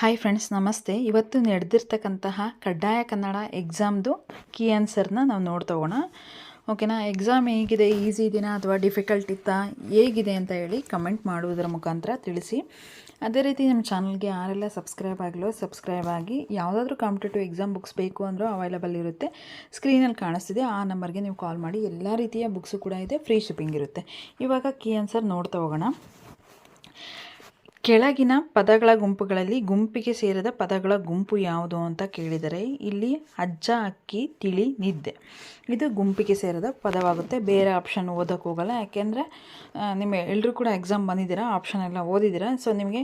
Hi friends ನಮಸ್ತೆ. ಇವತ್ತು ನಡೆದಿರ್ತಕ್ಕಂತಹ ಕಡ್ಡಾಯ ಕನ್ನಡ ಎಕ್ಸಾಮ್ದು ಕೀ ಆನ್ಸರ್ನ ನಾವು ನೋಡ್ತೋಗೋಣ. ಓಕೆನಾ ಎಕ್ಸಾಮ್ ಹೇಗಿದೆ ಈಸಿ ಇದೆಯಾ ಅಥವಾ ಡಿಫಿಕಲ್ಟ್ ಇತ್ತಾ, ಹೇಗಿದೆ ಅಂತ ಹೇಳಿ ಕಮೆಂಟ್ ಮಾಡುವುದರ ಮುಖಾಂತರ ತಿಳಿಸಿ. ಅದೇ ರೀತಿ ನಮ್ಮ ಚಾನಲ್ಗೆ ಯಾರೆಲ್ಲ ಸಬ್ಸ್ಕ್ರೈಬ್ ಆಗಲೋ ಸಬ್ಸ್ಕ್ರೈಬ್ ಆಗಿ ಯಾವುದಾದ್ರೂ ಕಾಂಪಿಟೇಟಿವ್ ಎಕ್ಸಾಮ್ ಬುಕ್ಸ್ ಬೇಕು ಅಂದರೂ ಅವೈಲಬಲ್ ಇರುತ್ತೆ. ಸ್ಕ್ರೀನಲ್ಲಿ ಕಾಣಿಸ್ತಿದೆ, ಆ ನಂಬರ್ಗೆ ನೀವು ಕಾಲ್ ಮಾಡಿ. ಎಲ್ಲ ರೀತಿಯ ಬುಕ್ಸು ಕೂಡ ಇದೆ ಫ್ರೀ ಶಿಪ್ಪಿಂಗ್ ಇರುತ್ತೆ. ಇವಾಗ ಕೀ ಆನ್ಸರ್ ನೋಡ್ತಾ ಹೋಗೋಣ ಕೆಳಗಿನ ಪದಗಳ ಗುಂಪುಗಳಲ್ಲಿ ಗುಂಪಿಗೆ ಸೇರಿದ ಪದಗಳ ಗುಂಪು ಯಾವುದು ಅಂತ ಕೇಳಿದರೆ ಇಲ್ಲಿ ಅಜ್ಜ, ಅಕ್ಕಿ, ತಿಳಿ, ನಿದ್ದೆ. ಇದು ಗುಂಪಿಗೆ ಸೇರಿದ ಪದವಾಗುತ್ತೆ. ಬೇರೆ ಆಪ್ಷನ್ ಓದೋಕ್ಕೆ ಹೋಗಲ್ಲ. ಯಾಕೆಂದರೆ ನಿಮ್ಮ ಎಲ್ಲರೂ ಕೂಡ ಎಕ್ಸಾಮ್ ಬಂದಿದ್ದೀರಾ ಆಪ್ಷನ್ ಎಲ್ಲ ಓದಿದ್ದೀರಾ ಸೊ ನಿಮಗೆ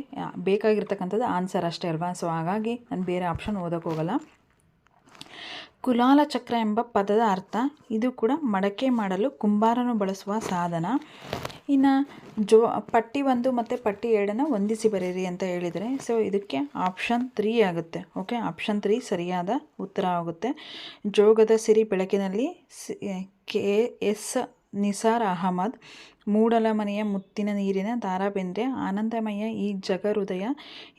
ಬೇಕಾಗಿರ್ತಕ್ಕಂಥದ್ದು ಆನ್ಸರ್ ಅಷ್ಟೇ ಅಲ್ವಾ? ಸೊ ಹಾಗಾಗಿ ನಾನು ಬೇರೆ ಆಪ್ಷನ್ ಓದೋಕ್ಕೆ ಹೋಗಲ್ಲ. ಕುಲಾಲ ಚಕ್ರ ಎಂಬ ಪದದ ಅರ್ಥ, ಇದು ಕೂಡ ಮಡಕೆ ಮಾಡಲು ಕುಂಬಾರನು ಬಳಸುವ ಸಾಧನ. ಇನ್ನು ಜೋ, ಪಟ್ಟಿ ಒಂದು ಮತ್ತು ಪಟ್ಟಿ ಎರಡನ್ನು ಹೊಂದಿಸಿ ಬರೀರಿ ಅಂತ ಹೇಳಿದರೆ ಸೊ ಇದಕ್ಕೆ ಆಪ್ಷನ್ ತ್ರೀ ಆಗುತ್ತೆ. ಓಕೆ ಆಪ್ಷನ್ ತ್ರೀ ಸರಿಯಾದ ಉತ್ತರ ಆಗುತ್ತೆ. ಜೋಗದ ಸಿರಿ ಬೆಳಕಿನಲ್ಲಿ ಕೆ, ಎಸ್, ನಿಸಾರ್ ಅಹಮದ್ ಮೂಡಲ ಮನೆಯ ಮುತ್ತಿನ ನೀರಿನ ದಾರಾಬೇಂದ್ರೆ ಆನಂದಮಯ ಈ ಜಗ ಹೃದಯ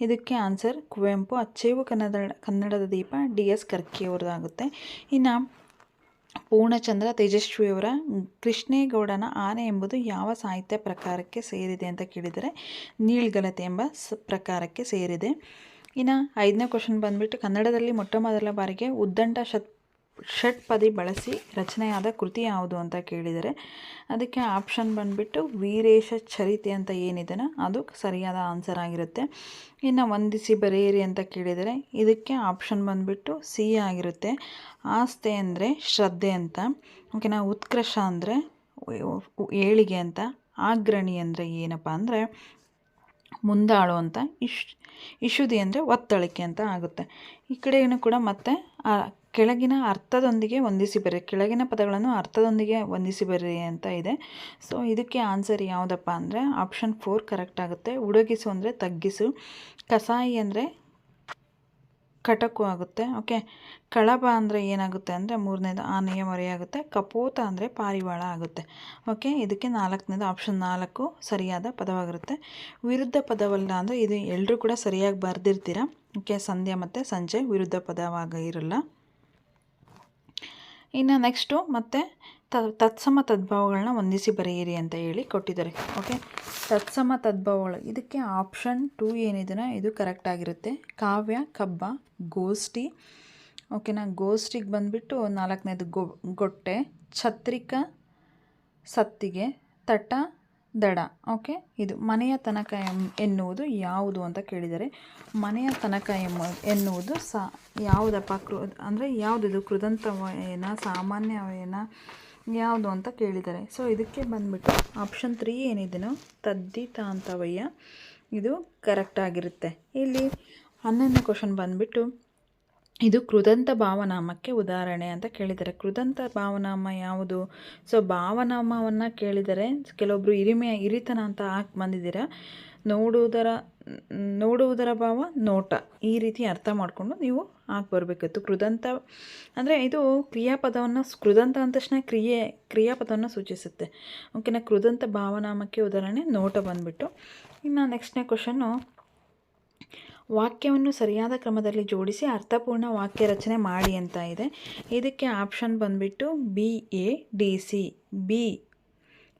ಇದಕ್ಕೆ ಆನ್ಸರ್ ಕುವೆಂಪು, ಅಚ್ಚೇವು ಕನ್ನಡ, ಕನ್ನಡದ ದೀಪ, ಡಿ ಎಸ್ ಕರ್ಕಿ ಅವ್ರದ್ದಾಗುತ್ತೆ ಇನ್ನು ಪೂರ್ಣಚಂದ್ರ ತೇಜಸ್ವಿಯವರ ಕೃಷ್ಣೇಗೌಡನ ಆನೆ ಎಂಬುದು ಯಾವ ಸಾಹಿತ್ಯ ಪ್ರಕಾರಕ್ಕೆ ಸೇರಿದೆ ಅಂತ ಕೇಳಿದರೆ ನೀಳ್ಗಲತೆ ಎಂಬ ಸ ಪ್ರಕಾರಕ್ಕೆ ಸೇರಿದೆ. ಇನ್ನು ಐದನೇ ಕ್ವಶನ್ ಬಂದುಬಿಟ್ಟು ಕನ್ನಡದಲ್ಲಿ ಮೊಟ್ಟ ಮೊದಲ ಬಾರಿಗೆ ಉದ್ದಂಡ ಶತ್ ಷಟ್ಪದಿ ಬಳಸಿ ರಚನೆಯಾದ ಕೃತಿ ಯಾವುದು ಅಂತ ಕೇಳಿದರೆ ಅದಕ್ಕೆ ಆಪ್ಷನ್ ಬಂದುಬಿಟ್ಟು ವೀರೇಶ ಚರಿತೆ ಅಂತ ಏನಿದೆನೋ ಅದು ಸರಿಯಾದ ಆನ್ಸರ್ ಆಗಿರುತ್ತೆ. ಇನ್ನು ವಂದಿಸಿ ಬರೆಯಿರಿ ಅಂತ ಕೇಳಿದರೆ ಇದಕ್ಕೆ ಆಪ್ಷನ್ ಬಂದುಬಿಟ್ಟು ಸಿ ಆಗಿರುತ್ತೆ. ಆಸ್ತೆ ಅಂದರೆ ಶ್ರದ್ಧೆ ಅಂತ, ಓಕೆನಾ? ಉತ್ಕರ್ಷ ಅಂದರೆ ಏಳಿಗೆ ಅಂತ, ಆಗ್ರಣಿ ಅಂದರೆ ಏನಪ್ಪ ಅಂದರೆ ಮುಂದಾಳು ಅಂತ, ಇಶ್ ಇಶುದಿ ಅಂದರೆ ಒತ್ತಳಿಕೆ ಅಂತ ಆಗುತ್ತೆ. ಈ ಕಡೆಯೂ ಕೂಡ ಮತ್ತೆ ಕೆಳಗಿನ ಅರ್ಥದೊಂದಿಗೆ ಹೊಂದಿಸಿ ಬರ್ರಿ ಕೆಳಗಿನ ಪದಗಳನ್ನು ಅರ್ಥದೊಂದಿಗೆ ಹೊಂದಿಸಿ ಬರ್ರಿ ಅಂತ ಇದೆ. ಸೊ ಇದಕ್ಕೆ ಆನ್ಸರ್ ಯಾವುದಪ್ಪ ಅಂದರೆ ಆಪ್ಷನ್ ಫೋರ್ ಕರೆಕ್ಟ್ ಆಗುತ್ತೆ. ಉಡಗಿಸು ಅಂದರೆ ತಗ್ಗಿಸು. ಕಸಾಯಿ ಅಂದರೆ ಕಟಕು ಆಗುತ್ತೆ. ಓಕೆ ಕಳಬ ಅಂದರೆ ಏನಾಗುತ್ತೆ ಅಂದರೆ, ಮೂರನೇದು ಆನೆಯ ಮರೆಯಾಗುತ್ತೆ ಕಪೋತ ಅಂದರೆ ಪಾರಿವಾಳ ಆಗುತ್ತೆ. ಓಕೆ ಇದಕ್ಕೆ ನಾಲ್ಕನೇದು ಆಪ್ಷನ್ ನಾಲ್ಕು ಸರಿಯಾದ ಪದವಾಗಿರುತ್ತೆ. ವಿರುದ್ಧ ಪದವಲ್ಲ ಅಂದರೆ, ಇದು ಎಲ್ಲರೂ ಕೂಡ ಸರಿಯಾಗಿ ಬರೆದಿರ್ತೀರ? ಓಕೆ ಸಂಧ್ಯಾ ಮತ್ತು ಸಂಜೆ ವಿರುದ್ಧ ಪದವಾಗ ಇರಲ್ಲ. ಇನ್ನು ನೆಕ್ಸ್ಟು ಮತ್ತು ತತ್ಸಮ ತದ್ಭಾವಗಳನ್ನ ಹೊಂದಿಸಿ ಬರೆಯಿರಿ ಅಂತ ಹೇಳಿ ಕೊಟ್ಟಿದ್ದಾರೆ ಓಕೆ ತತ್ಸಮ ತದ್ಭಾವಗಳು, ಇದಕ್ಕೆ ಆಪ್ಷನ್ ಟೂ ಏನಿದೆಯೋ ಇದು ಕರೆಕ್ಟ್ ಆಗಿರುತ್ತೆ. ಕಾವ್ಯ, ಕಬ್ಬ, ಗೋಷ್ಠಿ ಓಕೆನಾ ಗೋಷ್ಠಿಗೆ ಬಂದುಬಿಟ್ಟು ನಾಲ್ಕನೇದು ಗೊ, ಗೊಟ್ಟೆ, ಛತ್ರಿಕ, ಸತ್ತಿಗೆ, ತಟ ದಡ, ಓಕೆ? ಇದು ಮನೆಯ ತನಕ ಎನ್ನುವುದು ಯಾವುದು ಅಂತ ಕೇಳಿದರೆ, ಮನೆಯ ತನಕ ಎಂಬ ಎನ್ನುವುದು ಸಾ, ಯಾವುದಪ್ಪ ಕೃ, ಅಂದರೆ ಯಾವುದಿದು ಕೃದಂತವೇನ, ಸಾಮಾನ್ಯವೇನ, ಯಾವುದು ಅಂತ ಕೇಳಿದ್ದಾರೆ ಸೊ ಇದಕ್ಕೆ ಬಂದುಬಿಟ್ಟು ಆಪ್ಷನ್ ತ್ರೀ ಏನಿದೆಯೋ ತದ್ದಿತಾಂತವಯ್ಯ ಇದು ಕರೆಕ್ಟ್ ಆಗಿರುತ್ತೆ. ಇಲ್ಲಿ ಹನ್ನೊಂದನೇ ಕ್ವಶನ್ ಬಂದುಬಿಟ್ಟು ಇದು ಕೃದಂತ ಭಾವನಾಮಕ್ಕೆ ಉದಾಹರಣೆ ಅಂತ ಕೇಳಿದ್ದಾರೆ. ಕೃದಂತ ಭಾವನಾಮ ಯಾವುದು? ಸೊ ಭಾವನಾಮವನ್ನು ಕೇಳಿದರೆ ಕೆಲವೊಬ್ಬರು ಹಿರಿಮೆಯ, ಹಿರಿತನ ಅಂತ ಹಾಕಿ ಬಂದಿದ್ದೀರ? ನೋಡುವುದರ ನೋಡುವುದರ ಭಾವ ನೋಟ. ಈ ರೀತಿ ಅರ್ಥ ಮಾಡಿಕೊಂಡು ನೀವು ಹಾಕಿ ಬರಬೇಕಿತ್ತು ಕೃದಂತ, ಅಂದರೆ ಇದು ಕ್ರಿಯಾಪದವನ್ನು ಕೃದಂತ ಅಂದ ತಕ್ಷಣ ಕ್ರಿಯೆ, ಕ್ರಿಯಾಪದವನ್ನು ಸೂಚಿಸುತ್ತೆ. ಓಕೆನಾ ಕೃದಂತ ಭಾವನಾಮಕ್ಕೆ ಉದಾಹರಣೆ ನೋಟ ಬಂದುಬಿಟ್ಟು. ಇನ್ನು ನೆಕ್ಸ್ಟ್ನೇ ಕ್ವಶನ್ನು ವಾಕ್ಯವನ್ನು ಸರಿಯಾದ ಕ್ರಮದಲ್ಲಿ ಜೋಡಿಸಿ ಅರ್ಥಪೂರ್ಣ ವಾಕ್ಯ ರಚನೆ ಮಾಡಿ ಅಂತ ಇದೆ. ಇದಕ್ಕೆ ಆಪ್ಷನ್ ಬಂದುಬಿಟ್ಟು B A D C B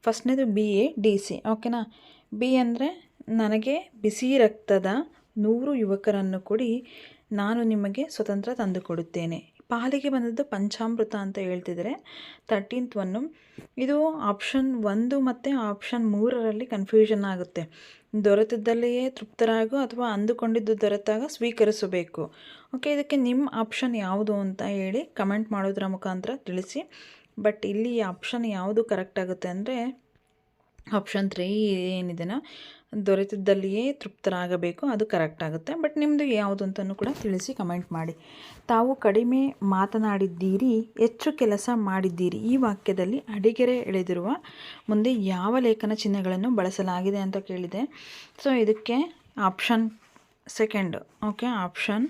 ಫಸ್ಟ್ನೇದು B A D C ಓಕೆನಾ? ಬಿ ಅಂದರೆ ನನಗೆ ಬಿಸಿ ರಕ್ತದ ನೂರು ಯುವಕರನ್ನು ಕೊಡಿ, ನಾನು ನಿಮಗೆ ಸ್ವತಂತ್ರ ತಂದುಕೊಡುತ್ತೇನೆ. ಪಾಲಿಗೆ ಬಂದದ್ದು ಪಂಚಾಮೃತ ಅಂತ ಹೇಳ್ತಿದ್ರೆ ತರ್ಟೀನ್ತ್ ಒನ್ನು ಇದು ಆಪ್ಷನ್ ಒಂದು ಮತ್ತು ಆಪ್ಷನ್ ಮೂರರಲ್ಲಿ ಕನ್ಫ್ಯೂಷನ್ ಆಗುತ್ತೆ. ದೊರೆತಿದ್ದಲ್ಲಿಯೇ ತೃಪ್ತರಾಗೋ ಅಥವಾ ಅಂದುಕೊಂಡಿದ್ದು ದೊರೆತಾಗ ಸ್ವೀಕರಿಸಬೇಕು. ಓಕೆ ಇದಕ್ಕೆ ನಿಮ್ಮ ಆಪ್ಷನ್ ಯಾವುದು ಅಂತ ಹೇಳಿ ಕಮೆಂಟ್ ಮಾಡೋದ್ರ ಮುಖಾಂತರ ತಿಳಿಸಿ. ಬಟ್ ಇಲ್ಲಿ ಆಪ್ಷನ್ ಯಾವುದು ಕರೆಕ್ಟ್ ಆಗುತ್ತೆ ಅಂದರೆ ಆಪ್ಷನ್ ತ್ರೀ ಏನಿದೆನೋ ದೊರೆತಿದ್ದಲ್ಲಿಯೇ ತೃಪ್ತರಾಗಬೇಕು, ಅದು ಕರೆಕ್ಟ್ ಆಗುತ್ತೆ. ಬಟ್ ನಿಮ್ಮದು ಯಾವುದು ಅಂತಲೂ ಕೂಡ ತಿಳಿಸಿ ಕಮೆಂಟ್ ಮಾಡಿ. ತಾವು ಕಡಿಮೆ ಮಾತನಾಡಿದ್ದೀರಿ, ಹೆಚ್ಚು ಕೆಲಸ ಮಾಡಿದ್ದೀರಿ. ಈ ವಾಕ್ಯದಲ್ಲಿ ಅಡಿಗೆರೆ ಎಳೆದಿರುವ ಮುಂದೆ ಯಾವ ಲೇಖನ ಚಿಹ್ನೆಗಳನ್ನು ಬಳಸಲಾಗಿದೆ ಅಂತ ಕೇಳಿದೆ. ಸೊ ಇದಕ್ಕೆ option second okay option